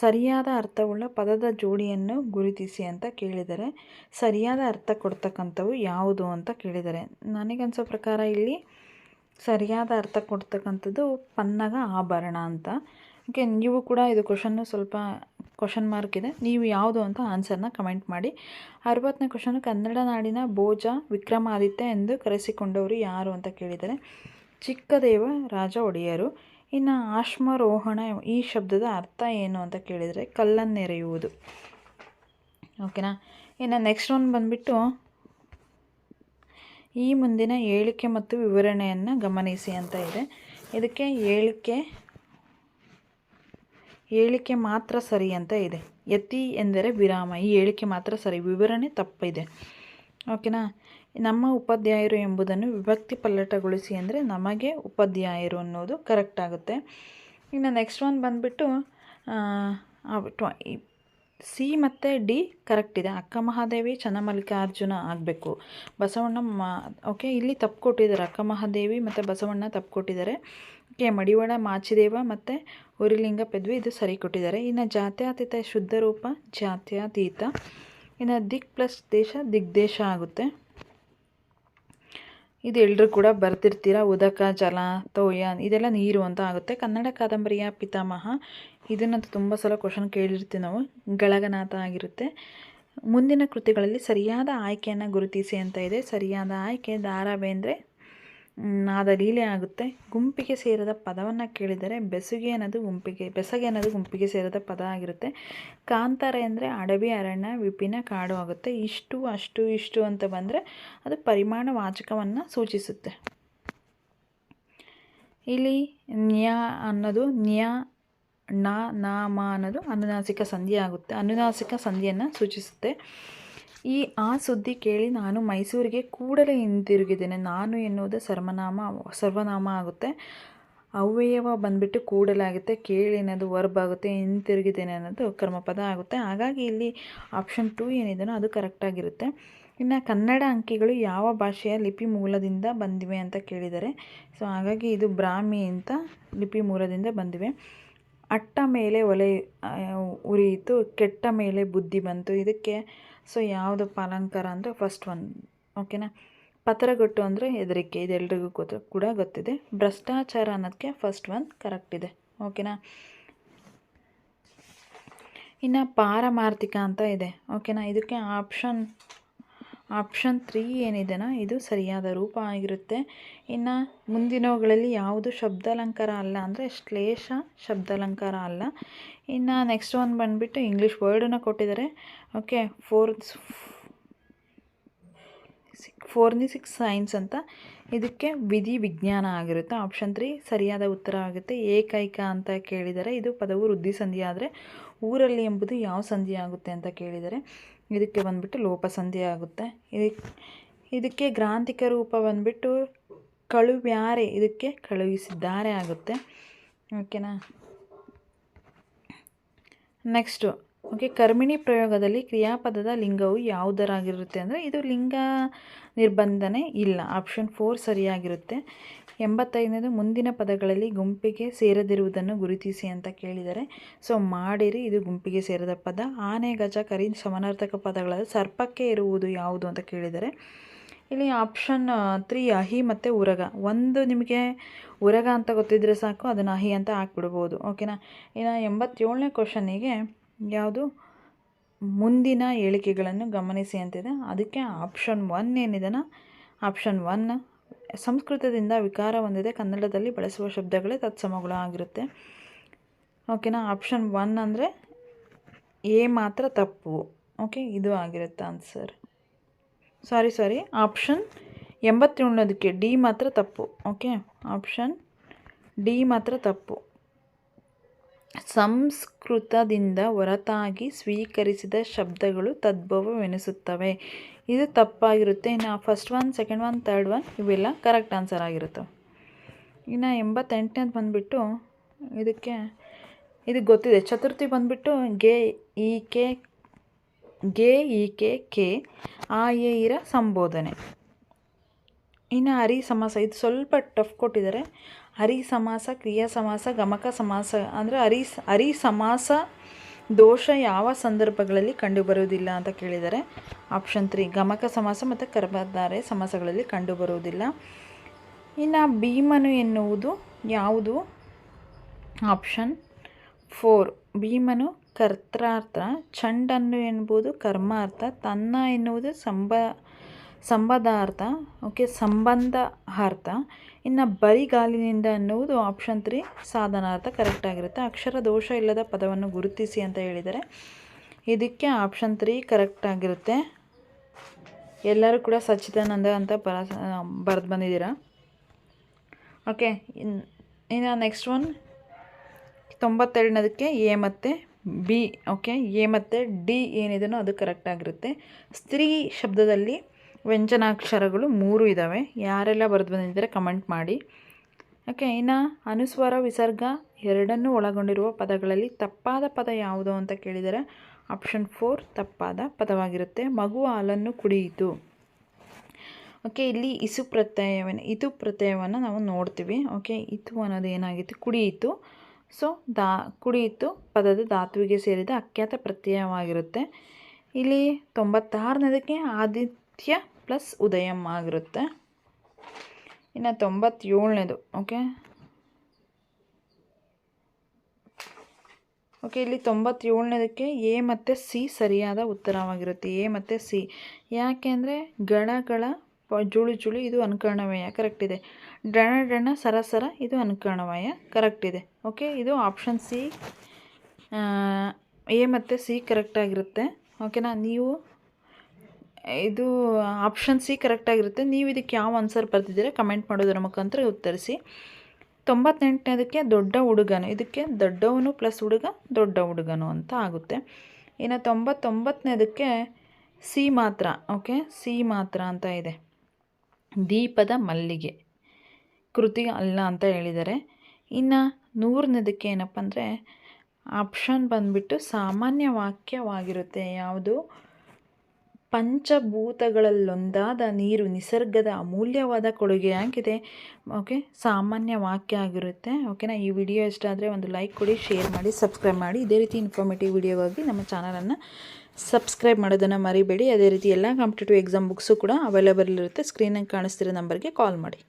ಸರಿಯಾದ ಅರ್ಥವುಳ್ಳ ಪದದ ಜೋಡಿಯನ್ನು ಗುರುತಿಸಿ ಅಂತ ಕೇಳಿದರೆ, ಸರಿಯಾದ ಅರ್ಥ ಕೊಡ್ತಕ್ಕಂಥವು ಯಾವುದು ಅಂತ ಕೇಳಿದ್ದಾರೆ ನನಗನ್ಸೋ ಪ್ರಕಾರ ಇಲ್ಲಿ ಸರಿಯಾದ ಅರ್ಥ ಕೊಡ್ತಕ್ಕಂಥದ್ದು ಪನ್ನಗ ಆಭರಣ ಅಂತ. ಓಕೆ, ನೀವು ಕೂಡ ಇದು ಕ್ವಶನ್ನು ಸ್ವಲ್ಪ ಕ್ವಶನ್ ಮಾರ್ಕ್ ಇದೆ, ನೀವು ಯಾವುದು ಅಂತ ಆನ್ಸರ್ನ ಕಮೆಂಟ್ ಮಾಡಿ. ಅರವತ್ತನೇ ಕ್ವಶನ್ ಕನ್ನಡ ನಾಡಿನ ಭೋಜ ವಿಕ್ರಮಾದಿತ್ಯ ಎಂದು ಕರೆಸಿಕೊಂಡವರು ಯಾರು ಅಂತ ಕೇಳಿದರೆ, ಚಿಕ್ಕದೇವ ರಾಜ ಒಡೆಯರು. ಇನ್ನು ಆಶ್ಮರೋಹಣ ಈ ಶಬ್ದದ ಅರ್ಥ ಏನು ಅಂತ ಕೇಳಿದರೆ ಕಲ್ಲನ್ನೆರೆಯುವುದು. ಓಕೆನಾ? ಇನ್ನು ನೆಕ್ಸ್ಟ್ ಒಂದು ಬಂದುಬಿಟ್ಟು ಈ ಮುಂದಿನ ಹೇಳಿಕೆ ಮತ್ತು ವಿವರಣೆಯನ್ನು ಗಮನಿಸಿ ಅಂತ ಇದೆ. ಇದಕ್ಕೆ ಹೇಳಿಕೆ ಹೇಳಿಕೆ ಮಾತ್ರ ಸರಿ ಅಂತ ಇದೆ. ಯತಿ ಎಂದರೆ ವಿರಾಮ. ಈ ಹೇಳಿಕೆ ಮಾತ್ರ ಸರಿ. ವಿವರಣೆ ತಪ್ಪಿದೆ. ಓಕೆನಾ? ನಮ್ಮ ಉಪಾಧ್ಯಾಯರು ಎಂಬುದನ್ನು ವಿಭಕ್ತಿ ಪಲ್ಲಟಗೊಳಿಸಿ ಅಂದರೆ ನಮಗೆ ಉಪಾಧ್ಯಾಯರು ಅನ್ನೋದು ಕರೆಕ್ಟ್ ಆಗುತ್ತೆ. ಇನ್ನು ನೆಕ್ಸ್ಟ್ ಒನ್ ಬಂದುಬಿಟ್ಟು ಸಿ ಮತ್ತು ಡಿ ಕರೆಕ್ಟ್ ಇದೆ. ಅಕ್ಕ ಮಹಾದೇವಿ ಚನ್ನಮಲ್ಲಿಕಾರ್ಜುನ ಆಗಬೇಕು. ಬಸವಣ್ಣ ಓಕೆ ಇಲ್ಲಿ ತಪ್ಪು ಕೊಟ್ಟಿದ್ದಾರೆ. ಅಕ್ಕ ಮಹಾದೇವಿ ಮತ್ತು ಬಸವಣ್ಣ ತಪ್ಪು ಕೊಟ್ಟಿದ್ದಾರೆ. ಓಕೆ ಮಡಿವಾಳ, ಮಾಚಿದೇವ ಮತ್ತು ಉರಿಲಿಂಗ ಪೆದ್ವಿ ಇದು ಸರಿ ಕೊಟ್ಟಿದ್ದಾರೆ. ಇನ್ನು ಜಾತ್ಯಾತೀತ, ಶುದ್ಧ ರೂಪ, ಜಾತ್ಯಾತೀತ. ಇನ್ನು ದಿಕ್ ಪ್ಲಸ್ ದೇಶ, ದಿಗ್ದೇಶ ಆಗುತ್ತೆ. ಇದು ಎಲ್ಲರೂ ಕೂಡ ಬರ್ತಿರ್ತೀರ ಉದಕ, ಜಲ, ತೋಯ, ಇದೆಲ್ಲ ನೀರು ಅಂತ ಆಗುತ್ತೆ. ಕನ್ನಡ ಕಾದಂಬರಿಯ ಪಿತಾಮಹ. ಇದನ್ನಂತೂ ತುಂಬ ಸಲ ಕ್ವಶನ್ ಕೇಳಿರ್ತೀವಿ ನಾವು. ಗಳಗನಾಥ ಆಗಿರುತ್ತೆ. ಮುಂದಿನ ಕೃತಿಗಳಲ್ಲಿ ಸರಿಯಾದ ಆಯ್ಕೆಯನ್ನು ಗುರುತಿಸಿ ಅಂತ ಇದೆ. ಸರಿಯಾದ ಆಯ್ಕೆ ದಾರ ಬೇಂದ್ರೆ ನಾದ ಲೀಲೆ ಆಗುತ್ತೆ. ಗುಂಪಿಗೆ ಸೇರದ ಪದವನ್ನು ಕೇಳಿದರೆ ಬೆಸುಗೆ ಅನ್ನೋದು ಗುಂಪಿಗೆ, ಬೆಸಗೆ ಅನ್ನೋದು ಗುಂಪಿಗೆ ಸೇರದ ಪದ ಆಗಿರುತ್ತೆ. ಕಾಂತಾರೆ ಅಂದರೆ ಅಡವಿ, ಅರಣ್ಯ, ವಿಪಿನ ಕಾಡು ಆಗುತ್ತೆ. ಇಷ್ಟು, ಅಷ್ಟು, ಇಷ್ಟು ಅಂತ ಬಂದರೆ ಅದು ಪರಿಮಾಣ ವಾಚಕವನ್ನು ಸೂಚಿಸುತ್ತೆ. ಇಲ್ಲಿ ನ್ಯಾ ಅನ್ನೋದು ನ್ಯಾ, ನಾ ನಾಮ ಅನ್ನೋದು ಅನುನಾಸಿಕ ಸಂಧಿ ಆಗುತ್ತೆ ಅನುನಾಸಿಕ ಸಂಧಿಯನ್ನು ಸೂಚಿಸುತ್ತೆ. ಈ ಆ ಸುದ್ದಿ ಕೇಳಿ ನಾನು ಮೈಸೂರಿಗೆ ಕೂಡಲೇ ಹಿಂತಿರುಗಿದ್ದೇನೆ. ನಾನು ಎನ್ನುವುದು ಸರ್ವನಾಮ ಸರ್ವನಾಮ ಆಗುತ್ತೆ. ಅವ್ಯಯವ ಬಂದುಬಿಟ್ಟು ಕೂಡಲಾಗುತ್ತೆ. ಕೇಳಿ ಅನ್ನೋದು ವರ್ಬ್ ಆಗುತ್ತೆ ಹಿಂತಿರುಗಿದ್ದೇನೆ ಅನ್ನೋದು ಕರ್ಮಪದ ಆಗುತ್ತೆ. ಹಾಗಾಗಿ ಇಲ್ಲಿ ಆಪ್ಷನ್ ಟು ಏನಿದೆಯೋ ಅದು ಕರೆಕ್ಟಾಗಿರುತ್ತೆ ಇನ್ನು ಕನ್ನಡ ಅಂಕಿಗಳು ಯಾವ ಭಾಷೆಯ ಲಿಪಿ ಮೂಲದಿಂದ ಬಂದಿವೆ ಅಂತ ಕೇಳಿದ್ದಾರೆ ಸೊ ಹಾಗಾಗಿ ಇದು ಬ್ರಾಹ್ಮಿ ಅಂತ ಲಿಪಿ ಮೂಲದಿಂದ ಬಂದಿವೆ. ಅಟ್ಟ ಮೇಲೆ ಒಲೆ ಉರಿಯಿತು, ಕೆಟ್ಟ ಮೇಲೆ ಬುದ್ಧಿ ಬಂತು. ಇದಕ್ಕೆ ಸೊ ಯಾವುದು ಪಾಲಂಕಾರ ಅಂದರೆ ಫಸ್ಟ್ ಒನ್ ಓಕೆನಾ ಪತ್ರಗಟ್ಟು ಅಂದರೆ ಹೆದರಿಕೆ ಇದೆಲ್ಲರಿಗೂ ಗೊತ್ತು, ಕೂಡ ಗೊತ್ತಿದೆ. ಭ್ರಷ್ಟಾಚಾರ ಅನ್ನೋದಕ್ಕೆ ಫಸ್ಟ್ ಒನ್ ಕರೆಕ್ಟ್ ಇದೆ ಓಕೆನಾ ಇನ್ನು ಪಾರಮಾರ್ಥಿಕ ಅಂತ ಇದೆ ಓಕೆನಾ ಇದಕ್ಕೆ ಆಪ್ಷನ್ ಆಪ್ಷನ್ ತ್ರೀ ಏನಿದೆನಾ? ಇದು ಸರಿಯಾದ ರೂಪ ಆಗಿರುತ್ತೆ. ಇನ್ನು ಮುಂದಿನವುಗಳಲ್ಲಿ ಯಾವುದು ಶಬ್ದಾಲಂಕಾರ ಅಲ್ಲ ಅಂದರೆ ಶ್ಲೇಷ ಶಬ್ದಾಲಂಕಾರ ಅಲ್ಲ. ಇನ್ನು ನೆಕ್ಸ್ಟ್ ಒನ್ ಬಂದುಬಿಟ್ಟು ಇಂಗ್ಲೀಷ್ ವರ್ಡನ್ನು ಕೊಟ್ಟಿದ್ದಾರೆ. ಓಕೆ ಫೋರ್ತ್ ಫೋರ್ನಿ ಸಿಕ್ಸ್ ಸೈನ್ಸ್ ಅಂತ. ಇದಕ್ಕೆ ವಿಧಿ ವಿಜ್ಞಾನ ಆಗಿರುತ್ತೆ. ಆಪ್ಷನ್ ತ್ರೀ ಸರಿಯಾದ ಉತ್ತರ ಆಗುತ್ತೆ. ಏಕೈಕ ಅಂತ ಕೇಳಿದರೆ ಇದು ಪದವು ವೃದ್ಧಿ ಸಂಧಿ ಆದರೆ ಊರಲ್ಲಿ ಎಂಬುದು ಯಾವ ಸಂಧಿ ಆಗುತ್ತೆ ಅಂತ ಕೇಳಿದರೆ ಇದಕ್ಕೆ ಬಂದುಬಿಟ್ಟು ಲೋಪಸಂಧಿ ಆಗುತ್ತೆ. ಇದಕ್ಕೆ ಇದಕ್ಕೆ ಗ್ರಾಂಥಿಕ ರೂಪ ಬಂದುಬಿಟ್ಟು ಕಳುವ್ಯಾರೆ ಇದಕ್ಕೆ ಕಳುಹಿಸಿದ್ದಾರೆ ಆಗುತ್ತೆ. ಓಕೆನಾ ನೆಕ್ಸ್ಟು ಓಕೆ ಕರ್ಮಿಣಿ ಪ್ರಯೋಗದಲ್ಲಿ ಕ್ರಿಯಾಪದದ ಲಿಂಗವು ಯಾವುದರಾಗಿರುತ್ತೆ ಅಂದರೆ ಇದು ಲಿಂಗ ನಿರ್ಬಂಧನೆ ಇಲ್ಲ. Option four ಸರಿಯಾಗಿರುತ್ತೆ. ಎಂಬತ್ತೈದನೇದು ಮುಂದಿನ ಪದಗಳಲ್ಲಿ ಗುಂಪಿಗೆ ಸೇರದಿರುವುದನ್ನು ಗುರುತಿಸಿ ಅಂತ ಕೇಳಿದರೆ, ಸೊ ಮಾಡಿರಿ, ಇದು ಗುಂಪಿಗೆ ಸೇರಿದ ಪದ. ಆನೆ, ಗಜ, ಕರಿ, ಸಮಾನಾರ್ಥಕ ಪದಗಳಲ್ಲಿ ಸರ್ಪಕ್ಕೆ ಇರುವುದು ಯಾವುದು ಅಂತ ಕೇಳಿದರೆ, ಇಲ್ಲಿ ಆಪ್ಷನ್ ತ್ರೀ ಅಹಿ ಮತ್ತು ಉರಗ. ಒಂದು ನಿಮಗೆ ಉರಗ ಅಂತ ಗೊತ್ತಿದ್ದರೆ ಸಾಕು, ಅದನ್ನು ಅಹಿ ಅಂತ ಹಾಕ್ಬಿಡ್ಬೋದು. ಓಕೆನಾ ಇನ್ನು ಎಂಬತ್ತೇಳನೇ ಕ್ವಶನಿಗೆ ಯಾವುದು? ಮುಂದಿನ ಹೇಳಿಕೆಗಳನ್ನು ಗಮನಿಸಿ ಅಂತಿದೆ. ಅದಕ್ಕೆ ಆಪ್ಷನ್ ಒನ್ ಏನಿದೆ ಆಪ್ಷನ್ ಒನ್ ಸಂಸ್ಕೃತದಿಂದ ವಿಕಾರ ಹೊಂದಿದೆ. ಕನ್ನಡದಲ್ಲಿ ಬಳಸುವ ಶಬ್ದಗಳೇ ತತ್ಸಮಗಳು ಆಗಿರುತ್ತೆ. ಓಕೆನಾ ಆಪ್ಷನ್ ಒನ್ ಅಂದರೆ ಎ ಮಾತ್ರ ತಪ್ಪು. ಓಕೆ ಇದು ಆಗಿರುತ್ತೆ ಆನ್ಸರ್ ಸಾರಿ ಸಾರಿ ಆಪ್ಷನ್ ಎಂಬತ್ತೇಳನೇದಕ್ಕೆ ಡಿ ಮಾತ್ರ ತಪ್ಪು. ಓಕೆ ಆಪ್ಷನ್ ಡಿ ಮಾತ್ರ ತಪ್ಪು. ಸಂಸ್ಕೃತದಿಂದ ಹೊರತಾಗಿ ಸ್ವೀಕರಿಸಿದ ಶಬ್ದಗಳು ತದ್ಭವವೆನಿಸುತ್ತವೆ. ಇದು ತಪ್ಪಾಗಿರುತ್ತೆ. ಇನ್ನು first one second one third one ಇವೆಲ್ಲ ಕರೆಕ್ಟ್ ಆನ್ಸರ್ ಆಗಿರುತ್ತೆ. ಇನ್ನು ಎಂಬತ್ತೆಂಟನೇದು ಬಂದುಬಿಟ್ಟು ಇದಕ್ಕೆ ಇದಕ್ಕೆ ಗೊತ್ತಿದೆ. ಚತುರ್ಥಿ ಬಂದುಬಿಟ್ಟು ಗೆ ಇ ಕೆ, ಗೆ ಇ ಕೆ ಕೆ, ಆ, ಎ, ಇರ ಸಂಬೋಧನೆ. ಇನ್ನು ಅರಿ ಸಮಸ ಇದು ಸ್ವಲ್ಪ ಟಫ್ ಕೊಟ್ಟಿದ್ದಾರೆ. ಹರಿ ಸಮಾಸ, ಕ್ರಿಯಾ ಸಮಾಸ, ಗಮಕ ಸಮಾಸ, ಅಂದರೆ ಹರಿ ಹರಿ ಸಮಾಸ ದೋಷ ಯಾವ ಸಂದರ್ಭಗಳಲ್ಲಿ ಕಂಡುಬರುವುದಿಲ್ಲ ಅಂತ ಕೇಳಿದ್ದಾರೆ ಆಪ್ಷನ್ ತ್ರೀ ಗಮಕ ಸಮಾಸ ಮತ್ತು ಕರ್ಮಧಾರೆ ಸಮಾಸಗಳಲ್ಲಿ ಕಂಡುಬರುವುದಿಲ್ಲ. ಇನ್ನು ಭೀಮನು ಎನ್ನುವುದು ಯಾವುದು? ಆಪ್ಷನ್ ಫೋರ್ ಭೀಮನು ಕರ್ತಾರ್ಥ ಚಂಡನ್ನು ಎನ್ನುವುದು ಕರ್ಮಾರ್ಥ, ತನ್ನ ಎನ್ನುವುದು ಸಂಬ, ಸಂಬಧಾರ್ಥ ಓಕೆ ಸಂಬಂಧ ಅರ್ಥ ಇನ್ನು ಬರಿಗಾಲಿನಿಂದ ಅನ್ನುವುದು ಆಪ್ಷನ್ ತ್ರೀ ಸಾಧನಾರ್ಥ ಕರೆಕ್ಟ್ ಆಗಿರುತ್ತೆ. ಅಕ್ಷರ ದೋಷ ಇಲ್ಲದ ಪದವನ್ನು ಗುರುತಿಸಿ ಅಂತ ಹೇಳಿದರೆ ಇದಕ್ಕೆ ಆಪ್ಷನ್ ತ್ರೀ ಕರೆಕ್ಟ್ ಆಗಿರುತ್ತೆ. ಎಲ್ಲರೂ ಕೂಡ ಸಚ್ಚಿದಾನಂದ ಅಂತ ಬರ, ಬರೆದು ಬಂದಿದ್ದೀರಾ? ಓಕೆ ಇನ್ನು ನೆಕ್ಸ್ಟ್ ಒನ್ ತೊಂಬತ್ತೆರಡನೇದಕ್ಕೆ ಎ ಮತ್ತು ಬಿ ಓಕೆ ಎ ಮತ್ತು ಡಿ ಏನಿದೆಯೋ ಅದು ಕರೆಕ್ಟ್ ಆಗಿರುತ್ತೆ. ಸ್ತ್ರೀ ಶಬ್ದದಲ್ಲಿ ವ್ಯಂಜನಾಕ್ಷರಗಳು ಮೂರು ಇದ್ದಾವೆ ಯಾರೆಲ್ಲ ಬರೆದು ಬಂದಿದ್ದರೆ ಕಮೆಂಟ್ ಮಾಡಿ. ಓಕೆ, ಇನ್ನು ಅನುಸ್ವರ ವಿಸರ್ಗ ಎರಡನ್ನೂ ಒಳಗೊಂಡಿರುವ ಪದಗಳಲ್ಲಿ ತಪ್ಪಾದ ಪದ ಯಾವುದು ಅಂತ ಕೇಳಿದರೆ ಆಪ್ಷನ್ ಫೋರ್ ತಪ್ಪಾದ ಪದವಾಗಿರುತ್ತೆ. ಮಗು ಹಾಲನ್ನು ಕುಡಿಯಿತು. ಓಕೆ, ಇಲ್ಲಿ ಇಸು ಪ್ರತ್ಯಯವನ್ನು ಇತು ಪ್ರತ್ಯಯವನ್ನು ನಾವು ನೋಡ್ತೀವಿ. ಓಕೆ, ಇತು ಅನ್ನೋದು ಏನಾಗಿತ್ತು? ಕುಡಿಯಿತು. ಸೊ, ದಾ, ಕುಡಿಯಿತು ಪದದ ಧಾತುವಿಗೆ ಸೇರಿದ ಅಖ್ಯಾತ ಪ್ರತ್ಯಯವಾಗಿರುತ್ತೆ. ಇಲ್ಲಿ ತೊಂಬತ್ತಾರನೇದಕ್ಕೆ ಆದಿತ್ಯ ಪ್ಲಸ್ ಉದಯಂ ಆಗಿರುತ್ತೆ. ಇನ್ನು ತೊಂಬತ್ತೇಳನೇದು, ಓಕೆ? ಓಕೆ, ಇಲ್ಲಿ ತೊಂಬತ್ತೇಳನೇದಕ್ಕೆ ಎ ಮತ್ತು ಸಿ ಸರಿಯಾದ ಉತ್ತರವಾಗಿರುತ್ತೆ. ಎ ಮತ್ತು ಸಿ. ಯಾಕೆ ಅಂದರೆ ಗಣಗಳ ಜುಳು ಜುಳು ಇದು ಅನುಕರಣವಯ ಕರೆಕ್ಟ್ ಇದೆ. ಡಣ ಡಣ ಸರಸರ ಇದು ಅನುಕರಣವಯ ಕರೆಕ್ಟ್ ಇದೆ. ಓಕೆ, ಇದು ಆಪ್ಷನ್ ಸಿ ಎ ಮತ್ತು ಸಿ ಕರೆಕ್ಟಾಗಿರುತ್ತೆ ಓಕೆನಾ, ನೀವು ಇದು ಆಪ್ಷನ್ ಸಿ ಕರೆಕ್ಟಾಗಿರುತ್ತೆ ನೀವು ಇದಕ್ಕೆ ಯಾವ ಆನ್ಸರ್ ಬರ್ತಿದ್ದೀರಾ ಕಮೆಂಟ್ ಮಾಡೋದರ ಮುಖಾಂತರ ಉತ್ತರಿಸಿ. ತೊಂಬತ್ತೆಂಟನೇದಕ್ಕೆ ದೊಡ್ಡ ಹುಡುಗನು. ಇದಕ್ಕೆ ದೊಡ್ಡವನು ಪ್ಲಸ್ ಹುಡುಗ ದೊಡ್ಡ ಹುಡುಗನು ಅಂತ ಆಗುತ್ತೆ. ಇನ್ನು ತೊಂಬತ್ತೊಂಬತ್ತನೇದಕ್ಕೆ ಸಿ ಮಾತ್ರ ಓಕೆ ಸಿ ಮಾತ್ರ ಅಂತ ಇದೆ. ದೀಪದ ಮಲ್ಲಿಗೆ. ಕೃತಿ ಅಲ್ಲ ಅಂತ ಹೇಳಿದ್ದಾರೆ. ಇನ್ನು ನೂರನೇದಕ್ಕೆ ಏನಪ್ಪ ಅಂದರೆ ಆಪ್ಷನ್ ಬಂದುಬಿಟ್ಟು ಸಾಮಾನ್ಯ ವಾಕ್ಯವಾಗಿರುತ್ತೆ. ಯಾವುದು? ಪಂಚಭೂತಗಳಲ್ಲೊಂದಾದ ನೀರು ನಿಸರ್ಗದ ಅಮೂಲ್ಯವಾದ ಕೊಡುಗೆಯಾಗಿದೆ. ಓಕೆ ಸಾಮಾನ್ಯ ವಾಕ್ಯ ಆಗಿರುತ್ತೆ. ಓಕೆನಾ ಈ ವಿಡಿಯೋ ಇಷ್ಟ ಆದರೆ ಒಂದು ಲೈಕ್ ಕೊಡಿ ಶೇರ್ ಮಾಡಿ ಸಬ್ಸ್ಕ್ರೈಬ್ ಮಾಡಿ. ಇದೇ ರೀತಿ ಇನ್ಫಾರ್ಮೇಟಿವ್ ವಿಡಿಯೋಗಾಗಿ ನಮ್ಮ ಚಾನಲನ್ನು ಸಬ್ಸ್ಕ್ರೈಬ್ ಮಾಡೋದನ್ನು ಮರಿಬೇಡಿ. ಅದೇ ರೀತಿ ಎಲ್ಲ ಕಾಂಪಿಟೇಟಿವ್ ಎಕ್ಸಾಮ್ ಬುಕ್ಸು ಕೂಡ ಅವೈಲೇಬಲ್ ಇರುತ್ತೆ. ಸ್ಕ್ರೀನಾಗಿ ಕಾಣಿಸ್ತಿರೋ ನಂಬರ್ಗೆ ಕಾಲ್ ಮಾಡಿ.